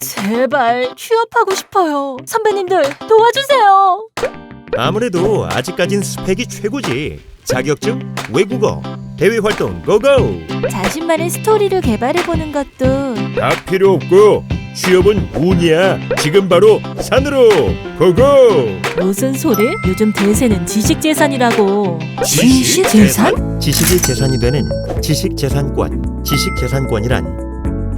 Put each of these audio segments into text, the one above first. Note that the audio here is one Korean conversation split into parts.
제발 취업하고 싶어요. 선배님들 도와주세요. 아무래도 아직까진 스펙이 최고지. 자격증, 외국어, 대외 활동 고고. 자신만의 스토리를 개발해 보는 것도 다 필요 없고 취업은 운이야. 지금 바로 산으로 고고. 무슨 소리? 요즘 대세는 지식 재산이라고. 지식 재산? 지식이 재산이 되는 지식재산권. 지식재산권이란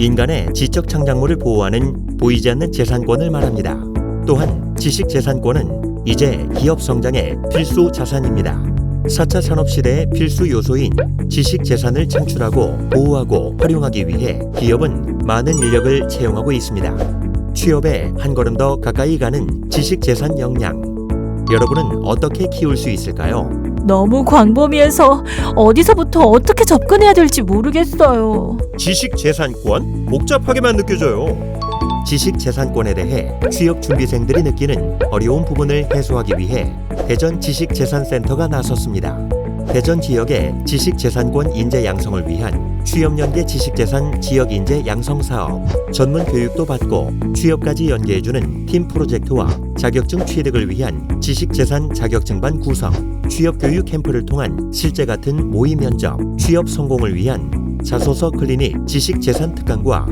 인간의 지적 창작물을 보호하는 보이지 않는 재산권을 말합니다. 또한 지식 재산권은 이제 기업 성장의 필수 자산입니다. 4차 산업 시대의 필수 요소인 지식 재산을 창출하고 보호하고 활용하기 위해 기업은 많은 인력을 채용하고 있습니다. 취업에 한 걸음 더 가까이 가는 지식 재산 역량. 여러분은 어떻게 키울 수 있을까요? 너무 광범위해서 어디서부터 어떻게 접근해야 될지 모르겠어요. 지식 재산권? 복잡하게만 느껴져요. 지식 재산권에 대해 취업 준비생들이 느끼는 어려운 부분을 해소하기 위해 대전 지식재산센터가 나섰습니다. 대전 지역의 지식재산권 인재 양성을 위한 취업연계 지식재산 지역 인재 양성 사업, 전문 교육도 받고 취업까지 연계해주는 팀 프로젝트와 자격증 취득을 위한 지식재산 자격증반 구성, 취업교육 캠프를 통한 실제 같은 모의 면접, 취업 성공을 위한 자소서 클리닉 지식재산 특강과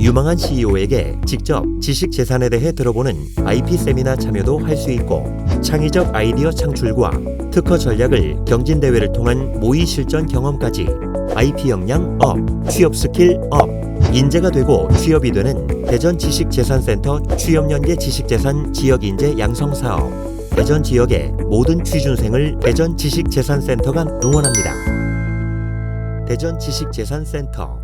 유망한 CEO에게 직접 지식 재산에 대해 들어보는 IP 세미나 참여도 할 수 있고 창의적 아이디어 창출과 특허 전략을 경진대회를 통한 모의 실전 경험까지. IP 역량 업, 취업 스킬 업, 인재가 되고 취업이 되는 대전 지식재산센터 취업연계 지식재산 지역인재 양성 사업. 대전 지역의 모든 취준생을 대전 지식재산센터가 응원합니다. 대전 지식재산센터